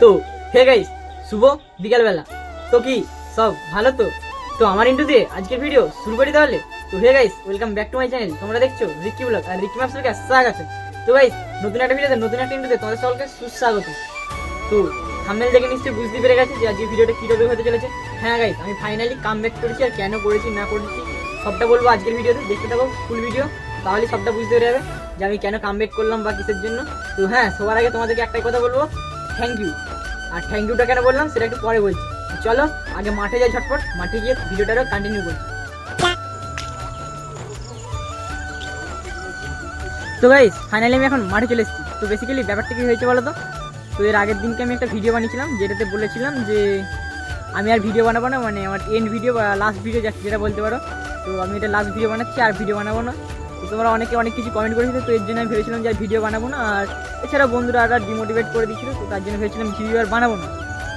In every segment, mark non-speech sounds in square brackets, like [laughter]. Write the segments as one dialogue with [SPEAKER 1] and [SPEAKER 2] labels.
[SPEAKER 1] তো, hey guys শুভ বিকালবেলা। তো কি, সব ভালো তো? তো আমার ইন্টু দিয়ে আজকের ভিডিও শুরু করি তাহলে? তো hey guys welcome back to my channel তোমরা দেখছ রিকি ব্লগ আর রিকি ম্যাপস থেকে স্বাগত। তো গাইস নতুন একটা ভিডিওতে নতুন একটা ইন্টুতে তোমাদের সকলকে সুস্বাগত। তো থাম্বনেল দেখে নিশ্চয়ই বুঝতে পেরে গেছে যে আজকে ভিডিওটা কী টপিক হতে চলেছে। হ্যাঁ গাইস আমি ফাইনালি কাম ব্যাক করেছি আর কেন করেছি, না করেছি, সবটা বলব আজকের ভিডিওতে দেখতে থাকো ফুল ভিডিও তাহলে সবটা বুঝতে পেরে যাবে যে আমি কেন কাম ব্যাক করলাম বা কিসের জন্য। তো হ্যাঁ সবার আগে তোমাদেরকে একটাই কথা বলব। থ্যাংক ইউ আর থ্যাংক ইউটা কেন বললাম সেটা একটু পরে বলছি। চলো, আগে মাঠে যাই ঝটপট, মাঠে গিয়ে ভিডিওটারও কন্টিনিউ করি। তো গাইস ফাইনালি আমি এখন মাঠে চলে এসেছি। তো বেসিক্যালি ব্যাপারটা কি হয়েছে বলো তো তো এর আগের দিনকে আমি একটা ভিডিও বানিয়েছিলাম, যেটাতে বলেছিলাম যে আমি আর ভিডিও বানাবো না মানে আমার এন্ড ভিডিও বা লাস্ট ভিডিও যেটা বলতে পারো। তো আমি এটা লাস্ট ভিডিও বানাচ্ছি, আর ভিডিও বানাবো না। তোমরা অনেকে অনেক কিছু কমেন্ট করেছিলে, তো এর জন্য আমি ভেবেছিলাম যে ভিডিও বানাবো না, আর এছাড়া বন্ধুরা আর ডিমোটিভেট করে দিচ্ছিল তো তার জন্য ভেবেছিলাম ভিডিও আর বানাবো না।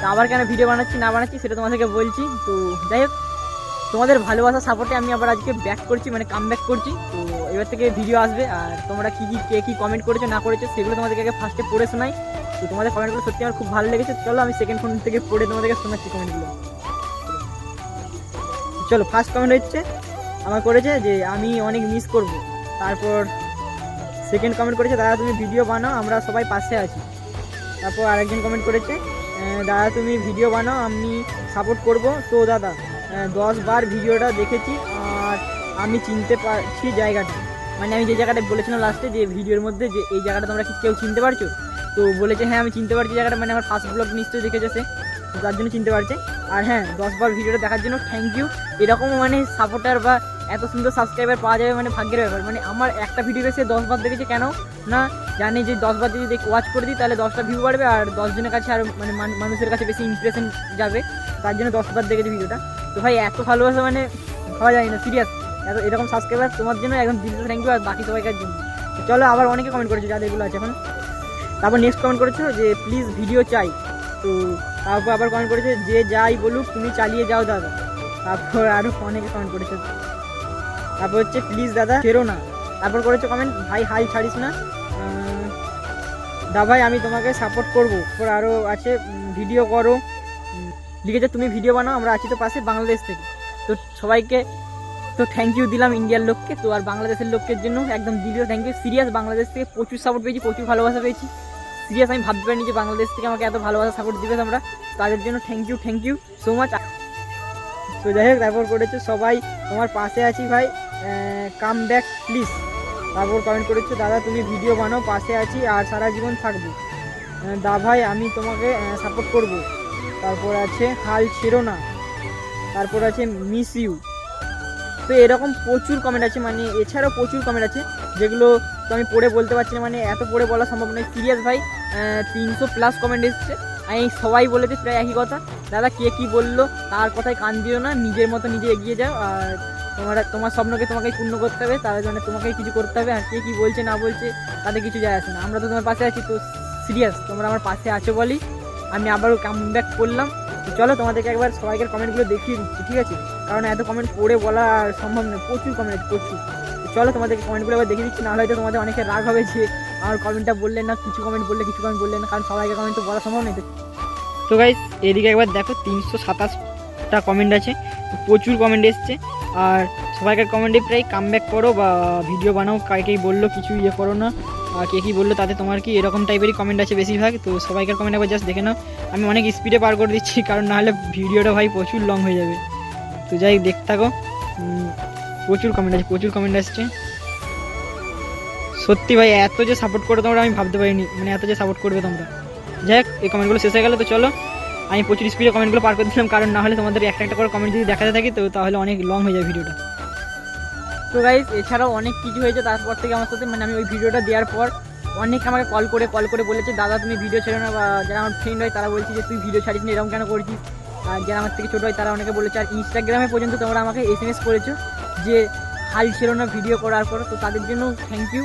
[SPEAKER 1] তো আবার কেন ভিডিও বানাচ্ছি, না বানাচ্ছি, সেটা তোমাদেরকে বলছি। তো যাই হোক, তোমাদের ভালোবাসা সাপোর্টে আমি আবার আজকে ব্যাক করছি মানে কাম ব্যাক করছি। তো এবার থেকে ভিডিও আসবে, আর তোমরা কী কী, কে কী কমেন্ট করেছ, না করেছ, সেগুলো তোমাদেরকে আগে ফার্স্টে পড়ে শোনাই। তো তোমাদের কমেন্টগুলো সত্যি আমার খুব ভালো লেগেছে। চলো আমি সেকেন্ড ফোন থেকে পড়ে তোমাদেরকে শোনাচ্ছি কমেন্টগুলো চলো ফার্স্ট কমেন্ট হচ্ছে, আমার করেছে যে আমি অনেক মিস করব। তারপর সেকেন্ড কমেন্ট করেছে দাদা তুমি ভিডিও বানাও আমরা সবাই পাশে আছি। তারপর আরেকজন কমেন্ট করেছে দাদা তুমি ভিডিও বানাও আমি সাপোর্ট করব। তো দাদা আহ, দশ বার ভিডিওটা দেখেছি আর আমি চিনতে পারছি জায়গাটা। মানে আমি যে জায়গাটা বলেছিলাম লাস্টে যে ভিডিওর মধ্যে যে এই জায়গাটা তোমরা কেউ চিনতে পারছ? তো বলেছে হ্যাঁ আমি চিনতে পারছি জায়গাটা মানে আমার ফার্স্ট ব্লগ নিশ্চয়ই দেখেছে সে। তার জন্য চিনতে পারছে। আর হ্যাঁ দশবার ভিডিওটা দেখার জন্য থ্যাংক ইউ এরকম মানে সাপোর্টার বা এত সুন্দর সাবস্ক্রাইবার পাওয়া যাবে মানে ভাগ্যের ব্যাপার। মানে আমার একটা ভিডিও সে দশবার দেখেছে কেন? না, জানি যে দশবার যদি দেখি ওয়াচ করে দিই, তাহলে দশটা ভিউ বাড়বে আর দশজনের কাছে আর মানে মানুষের কাছে বেশি ইমপ্রেশন যাবে। তার জন্য দশবার দেখেছি ভিডিওটা তো ভাই, এত ভালোবাসা মানে ভাবা যায় না সিরিয়াস এত, এরকম সাবস্ক্রাইবার তোমার জন্য একদম দিল থ্যাংক ইউ আর বাকি সবাইকার জন্য। চলো, আবার অনেকে কমেন্ট করেছে যাদের এগুলো আছে এখন। তারপর নেক্সট কমেন্ট করেছ যে প্লিজ ভিডিও চাই। তো তারপর আবার কমেন্ট করেছে যে যাই বলুক, তুমি চালিয়ে যাও দাদা। তারপর আরও অনেকে কমেন্ট করেছে। তারপর হচ্ছে প্লিজ দাদা ফেরো না। তারপর করেছে কমেন্ট ভাই, হাই, ছাড়িস না। দা ভাই, আমি তোমাকে সাপোর্ট করব। তারপর আরও আছে ভিডিও করো। লিখেছে, তুমি ভিডিও বানাও, আমরা আছি তো পাশে বাংলাদেশ থেকে। তো সবাইকে তো থ্যাংক ইউ দিলাম ইন্ডিয়ার লোককে। তো আর বাংলাদেশের লোকের জন্য একদম দিলীয় থ্যাংক ইউ সিরিয়াস বাংলাদেশ থেকে প্রচুর সাপোর্ট পেয়েছি, প্রচুর ভালোবাসা পেয়েছি। সিরিয়াস আমি ভাবতে পারিনি যে বাংলাদেশ থেকে আমাকে এত ভালোবাসা সাপোর্ট দিবে তোমরা। তাদের জন্য thank you thank you so much তো যাই হোক, তারপর করেছে সবাই, তোমার পাশে আছি ভাই। কাম ব্যাক প্লিজ তারপর কমেন্ট করেছ, দাদা, তুমি ভিডিও বানাও, পাশে আছি আর সারা জীবন থাকব। দা ভাই, আমি তোমাকে সাপোর্ট করব। তারপর আছে, হাল ছেড়ো না। তারপর আছে মিস ইউ তো এরকম প্রচুর কমেন্ট আছে মানে এছাড়াও প্রচুর কমেন্ট আছে, যেগুলো তো আমি পড়ে বলতে পারছি না মানে এত পড়ে বলা সম্ভব নয়। সিরিয়াস ভাই তিনশো প্লাস কমেন্ট এসছে। আমি সবাই বলেছে প্রায় একই কথা। দাদা, কে কি বলল? তার কথায় কান দিও না, নিজের মতো নিজে এগিয়ে যাও, আর তোমার তোমার স্বপ্নকে তোমাকেই পূর্ণ করতে হবে, তার জন্য তোমাকেই কিছু করতে হবে, আর কে কী বলছে না বলছে তাতে কিছু যায় আসে না। আমরা তো তোমার পাশে আছি, তো সিরিয়াস তোমরা আমার পাশে আছো বলি আমি আবারও কাম ব্যাক করলাম। চলো তোমাদেরকে একবার সবাইকে কমেন্টগুলো দেখিয়ে দিচ্ছি, ঠিক আছে? কারণ এত কমেন্ট পড়ে বলা সম্ভব নয়, প্রচুর কমেন্ট প্রচুর। চলো তোমাদেরকে কমেন্টগুলো একবার দেখিয়ে দিচ্ছি, নাহলে হয়তো তোমাদের অনেকে রাগ হবে যে আমার কমেন্টটা বললেন না, কিছু কমেন্ট বললে, কিছু কমেন্ট বললেন না, কারণ সবাইকে কমেন্ট তো বলা সম্ভব নয়। তো গাইস এদিকে একবার দেখো, তিনশো সাতাশটা কমেন্ট আছে প্রচুর কমেন্ট এসছে। আর সবাইকার কমেন্টে প্রায় কাম ব্যাক করো বা ভিডিও বানাও কাকেই বলল কিছু ইয়ে করো না কে কী বলল তাতে তোমার কি এরকম টাইপেরই কমেন্ট আছে বেশিরভাগ? তো সবাইকার কমেন্ট একবার জাস্ট দেখে নাও। আমি অনেক স্পিডে পার করে দিচ্ছি, কারণ নাহলে ভিডিওটা ভাই প্রচুর লং হয়ে যাবে। তো যাই দেখতে থাকো। প্রচুর কমেন্ট আছে, প্রচুর কমেন্ট আসছে। সত্যি ভাই, এত যে সাপোর্ট করে তোমরা আমি ভাবতে পারিনি মানে এত যে সাপোর্ট করবে তোমরা। যাই হোক, এই কমেন্টগুলো শেষ হয়ে গেলো, তো চলো। আমি প্রচুর স্পিডে কমেন্টগুলো পার করে দিলাম, কারণ না হলে তোমাদের একটা একটা করে কমেন্ট যদি দেখাতে থাকি, তো তাহলে অনেক লং হয়ে যায় ভিডিওটা তো গাইজ এছাড়াও অনেক কিছু হয়েছে, তারপর থেকে আমার সাথে মানে আমি ওই ভিডিওটা দেওয়ার পর অনেক আমাকে কল করে কল করে বলেছে, দাদা, তুমি ভিডিও ছেড়ো না, বা যারা আমার ফ্রেন্ড হয়, তারা বলছে যে, তুই ভিডিও ছাড়িস না, এরকম কেন করছিস? আর যারা আমার থেকে ছোটো হয়, তারা অনেকে বলেছে, আর ইনস্টাগ্রামে পর্যন্ত তোমরা আমাকে এস এম এস করেছ যে, হাল ছিল না ভিডিও করার পর তো তাদের জন্য থ্যাংক ইউ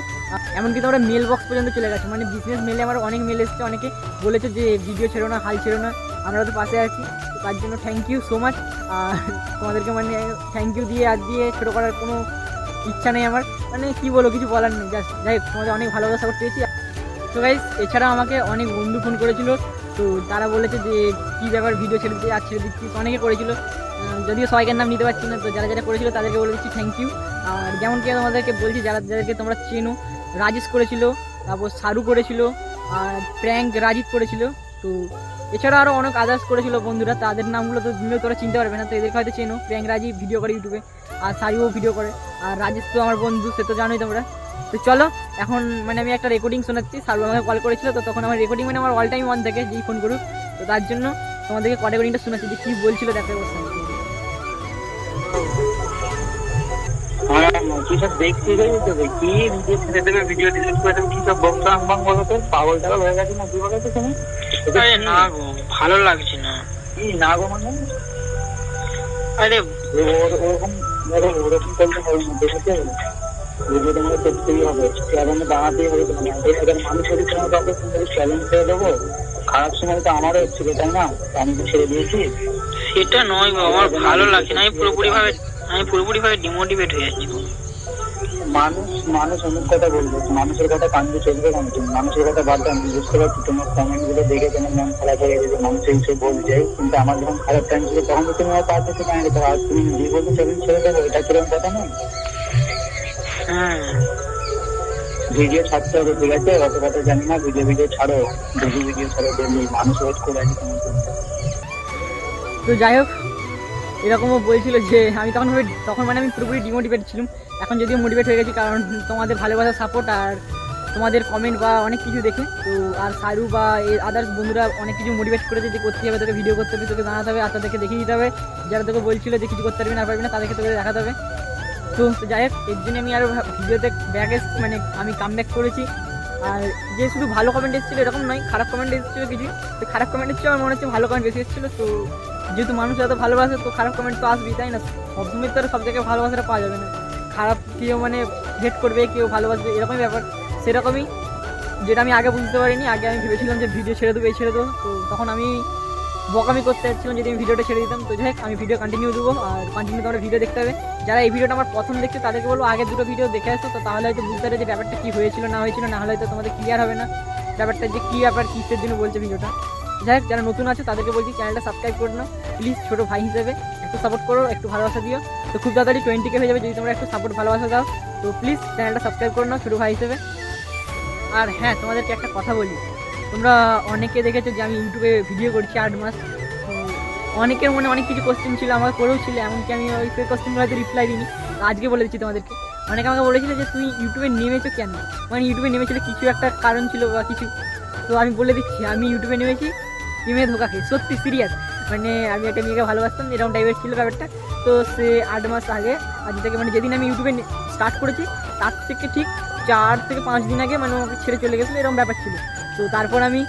[SPEAKER 1] এমনকি তোমরা মেল বক্স পর্যন্ত চলে গেছে মানে বিজনেস মেলে আমার অনেক মেল এসছে, অনেকে বলেছে যে ভিডিও ছেড়ো না, হাল ছেড়ো না। আমরা তো পাশে আছি তার জন্য থ্যাংক ইউ সো মাচ আর তোমাদেরকে মানে থ্যাংক ইউ দিয়ে, আর দিয়ে ছোটো করার কোনো ইচ্ছা নেই আমার। মানে কি বলো কিছু বলার নেই। জাস্ট যাই হোক, তোমাদের অনেক ভালোবাসা সাপোর্ট পেয়েছি তো গাইজ এছাড়া আমাকে অনেক বন্ধু ফোন করেছিল। তো তারা বলেছে যে, কী ব্যাপার ভিডিও ছেড়ে দিতে আর ছেড়ে দিচ্ছি অনেকে করেছিল। যদিও সবাইকার নাম নিতে পারছি না, তো যারা যারা করেছিল তাদেরকে বলে দিচ্ছি থ্যাংক ইউ আর যেমন কি তোমাদেরকে বলছি, যারা যাদেরকে তোমরা চেনো, রাজেশ করেছিল, তারপর সারু করেছিল, আর প্র্যাঙ্ক রাজীব করেছিল। তো এছাড়া আরও অনেক আদার্স করেছিল বন্ধুরা, তাদের নামগুলো তো নিলেও তোরা চিনতে পারবে না, তো এদেরকে হয়তো চেনো প্র্যাঙ্ক ভিডিও করে ইউটিউবে আর সারিও ভিডিও করে, আর রাজেশ তো আমার বন্ধু, সে তো জানোই তোমরা। তো চলো, এখন মানে আমি একটা রেকর্ডিং শোনাচ্ছি সারু আমাকে কল করেছিল, তো তখন আমার রেকর্ডিং মানে আমার অল টাইম অন থাকে, যেই ফোন করুক। তো তার জন্য তোমাদেরকে কল রেকর্ডিংটা শোনাচ্ছি, যে কী বলছিল দেখতে বসে
[SPEAKER 2] হ্যাঁ কি সব দেখছি রে, তো কি ভিডিও ভিডিও ডিলিট করে কি সব তো পাগল টাগল হয়ে গেছে না, কি বলো তো তুমি?
[SPEAKER 3] আরে না গো ভালো লাগছে না।
[SPEAKER 2] কি না গো মানে?
[SPEAKER 3] আরে
[SPEAKER 2] ওরকম ওরকম করলে হবে না দেখেছে ভিডিও তোমাকে করতেই হবে চ্যালেঞ্জে দাঁড়াতেই হবে তোমাকে। এবার মানুষ যদি তোমার কাছে চ্যালেঞ্জ ছেড়ে দেবো খারাপ সময় তো আমারও তাই না? আমি তো ছেড়ে দিয়েছি?
[SPEAKER 3] সেটা নয় গো আমার ভালো লাগছে না আমি পুরোপুরি ভাবে আমি পুরোপুরি ভাবে ডিমোটিভেট হয়ে যাচ্ছি গো।
[SPEAKER 2] মানুষ মানুষ অনেক কথা বলবে মানুষের কথা কান্দে চলবে কেন তুমি মানুষের কথা বাদ দাও আমি বুঝতে পারছি তোমার কমেন্টগুলো দেখে তোমার মন খারাপ হয়ে গেছে যে মানুষ এই সব বলছে কিন্তু আমার যখন খারাপ টাইম ছিল তখন তো তুমি আমার পাশে থেকে থাকো। আর তুমি নিজেই বলতে চ্যালেঞ্জ ছেড়ে দেবো এটা কীরকম কথা নয়
[SPEAKER 3] হ্যাঁ
[SPEAKER 2] ভিডিও ছাড়তে হবে ঠিক আছে অত কথা জানি না ভিডিও ভিডিও ছাড়ো ভিডিও ভিডিও ছাড়ো ডেলি মানুষ ওয়েট করে আছে তোমার জন্য।
[SPEAKER 1] তো যাই হোক এরকমও বলছিল যে আমি তখন তখন মানে আমি পুরোপুরি ডিমোটিভেট ছিলাম। এখন যদিও মোটিভেট হয়ে গেছি, কারণ তোমাদের ভালোবাসা সাপোর্ট আর তোমাদের কমেন্ট বা অনেক কিছু দেখে, তো আর সারু বা এই আদার্স বন্ধুরা অনেক কিছু মোটিভেট করেছে যে করতে হবে, তোকে ভিডিও করতে হবে, তোকে জানাতে হবে, আর তাদেরকে দেখিয়ে দিতে হবে। যারা তোকে বলছিল যে কিছু করতে পারবি না পারবি না, তাদেরকে তোকে দেখাতে হবে। তো যাই হোক, এর জন্য আমি আরও ভিডিওতে ব্যাক এসেছি মানে আমি কাম ব্যাক করেছি। আর যে শুধু ভালো কমেন্ট এসেছিল এরকম নয়, খারাপ কমেন্ট এসেছিল কিছু। তো খারাপ কমেন্ট এসেছিল, আমার মনে হচ্ছে ভালো কমেন্ট বেশি এসেছিল, তো যেহেতু মানুষ এত ভালোবাসে, তো খারাপ কমেন্ট তো আসবেই, তাই না? সবসময় তো সব জায়গায় ভালোবাসাটা পাওয়া যাবে না। খারাপ কেউ মানে হেট করবে, কেউ ভালোবাসবে, এরকমই ব্যাপার। সেরকমই যেটা আমি আগে বুঝতে পারিনি, আগে আমি ভেবেছিলাম যে ভিডিও ছেড়ে দেবো, এই ছেড়ে দেবো। তো তখন আমি বকামি করতে যাচ্ছিলাম যদি আমি ভিডিওটা ছেড়ে দিতাম। তো যাই আমি ভিডিও কন্টিনিউ দেবো, আর কন্টিনিউ তোমরা ভিডিও দেখতে হবে। যারা এই ভিডিওটা আমার প্রথম দেখছে, তাদেরকে বলব, আগে দুটো ভিডিও দেখে আসো। তো তাহলে হয়তো বুঝতে পারে যে, ব্যাপারটা কী হয়েছিল, না হয়েছিল, না হলে হয়তো তোমাদের ক্লিয়ার হবে না। ব্যাপারটা যে, কী ব্যাপার, কিসের জন্য বলছে ভিডিওটা যাই হোক যারা নতুন আছে, তাদেরকে বলছি চ্যানেলটা সাবস্ক্রাইব করে নাও। প্লিজ ছোটো ভাই হিসেবে একটু সাপোর্ট করো, একটু ভালোবাসা দিও। তো খুব তাড়াতাড়ি টোয়েন্টিকে হয়ে যাবে, যদি তোমরা একটু সাপোর্ট ভালোবাসা দাও, তো প্লিজ চ্যানেলটা সাবস্ক্রাইব করে নাও, ছোটো ভাই হিসেবে। আর হ্যাঁ তোমাদেরকে একটা কথা বলি। তোমরা অনেকে দেখেছ যে আমি ইউটিউবে ভিডিও করছি আট মাস। অনেকের মনে অনেক কিছু কোশ্চেন ছিল আমার করেও ছিল, এমনকি আমি ওই কোশ্চেনগুলো হয়তো রিপ্লাই দিইনি। আজকে বলে দিচ্ছি তোমাদেরকে। অনেকে আমাকে বলেছিল যে তুমি ইউটিউবে নেমেছো কেন? মানে ইউটিউবে নেমেছিলে কিছু একটা কারণ ছিল বা কিছু। তো আমি বলে দিচ্ছি, আমি ইউটিউবে নেমেছি প্রেমে ধোকা খেয়ে সত্যি সিরিয়াস মানে আমি একটা মেয়েকে ভালোবাসতাম, এরকম টাইপের ছিল ব্যাপারটা। তো সে আট মাস আগে, আজ থেকে মানে যেদিন আমি ইউটিউবে স্টার্ট করেছি, তার থেকে ঠিক চার থেকে পাঁচ দিন আগে মানে আমাকে ছেড়ে চলে গেছিল, এরকম ব্যাপার ছিল। তো তারপর আমি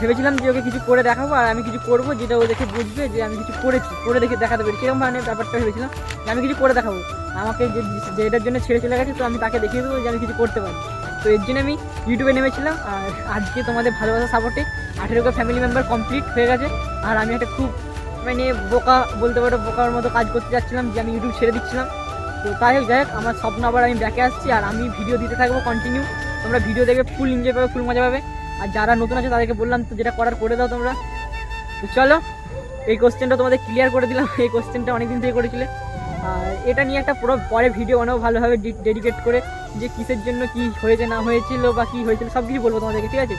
[SPEAKER 1] ভেবেছিলাম যে ওকে কিছু করে দেখাবো, আর আমি কিছু করব যেটা ও দেখে বুঝবে যে আমি কিছু করেছি, করে দেখে দেখাতে পারি সেরকম মানে ব্যাপারটা ভেবেছিলাম যে আমি কিছু করে দেখাবো। আমাকে যে যেটার জন্য ছেড়ে চলে গেছে, তো আমি তাকে দেখিয়ে দেবো যে আমি কিছু করতে পারি তো এর জন্য আমি ইউটিউবে নেমেছিলাম, আর আজকে তোমাদের ভালোবাসা সাপোর্টে আঠেরোটা ফ্যামিলি মেম্বার কমপ্লিট হয়ে গেছে। আর আমি একটা খুব মানে বোকা বলতে পারো, বোকার মতো কাজ করতে যাচ্ছিলাম, যে আমি ইউটিউব ছেড়ে দিচ্ছিলাম। তো তাই হোক, যাই হোক, আমার স্বপ্ন আবার আমি ব্যাকে আসছি, আর আমি ভিডিও দিতে থাকব কন্টিনিউ তোমরা ভিডিও দেখবে ফুল এনজয় পাবে ফুল মজা পাবে। আর যারা নতুন আছে, তাদেরকে বললাম, তো যেটা করার করে দাও তোমরা। চলো, এই কোশ্চেনটা তোমাদের ক্লিয়ার করে দিলাম। এই কোশ্চেনটা অনেকদিন থেকে করেছিলে। আর এটা নিয়ে একটা পুরো পরে ভিডিও বানাবো ভালোভাবে ডেডিকেট করে যে কিসের জন্য কি হয়েছে, না হয়েছিল বা কি হয়েছিল সব কিছু বলব তোমাদেরকে, ঠিক আছে?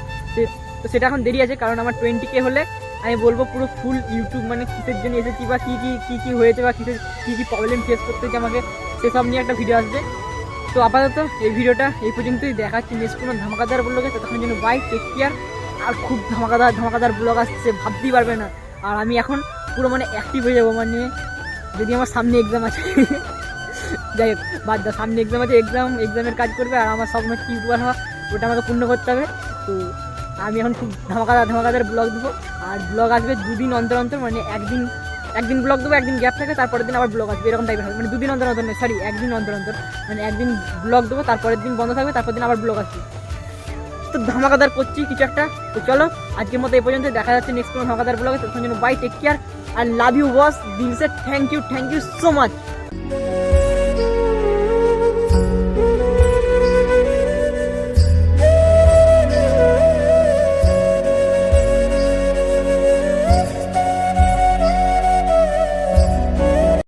[SPEAKER 1] তো সেটা এখন দেরি আছে, কারণ আমার টোয়েন্টি কে হলে আমি বলব পুরো ফুল ইউটিউব মানে কিসের জন্য এসেছি বা কী কী কী কী হয়েছে বা কিসের, কী কী প্রবলেম ফেস করতে হচ্ছে আমাকে, সেসব নিয়ে একটা ভিডিও আসবে। তো আপাতত এই ভিডিওটা এই পর্যন্তই, দেখাচ্ছি নেক্সট কোনো ধামাকাদার ব্লগে ততক্ষণ জন্য বাই টেক কেয়ার আর খুব ধামাকাদার ধামাকাদার ব্লগ আসছে, ভাবতেই পারবে না। আর আমি এখন পুরো মানে অ্যাক্টিভ হয়ে যাব মানে যদি আমার সামনে এক্সাম আছে। [laughs] যাই হোক, বাদ দাও, সামনে এক্সাম আছে এক্সাম এক্সামের কাজ করবে আর আমার স্বপ্ন হচ্ছে ইউটিউবার হওয়া ওটা আমাকে পূর্ণ করতে হবে। তো আমি এখন খুব ধামাকাদার ধামাকাদার ব্লগ দেবো। আর ব্লগ আসবে দুদিন অন্তর অন্তর মানে একদিন একদিন ব্লগ দেবো, একদিন গ্যাপ থাকে, তারপরের দিন আবার ব্লগ আসবে, এরকম টাইপের হবে। মানে দুদিন অন্তর অন্তর নয় সরি একদিন অন্তর অন্তর। মানে একদিন ব্লগ দেবো, তারপরের দিন বন্ধ থাকবে তারপর দিন আবার ব্লগ আসবে। তো ধামাকাদার করছি কিছু একটা। তো চলো, আজকের মতো এই পর্যন্ত দেখা যাচ্ছে নেক্সট কোনো ধামাকাদার ব্লগে তখন জন্য bye take care I love you boss দিল সে thank you thank you so much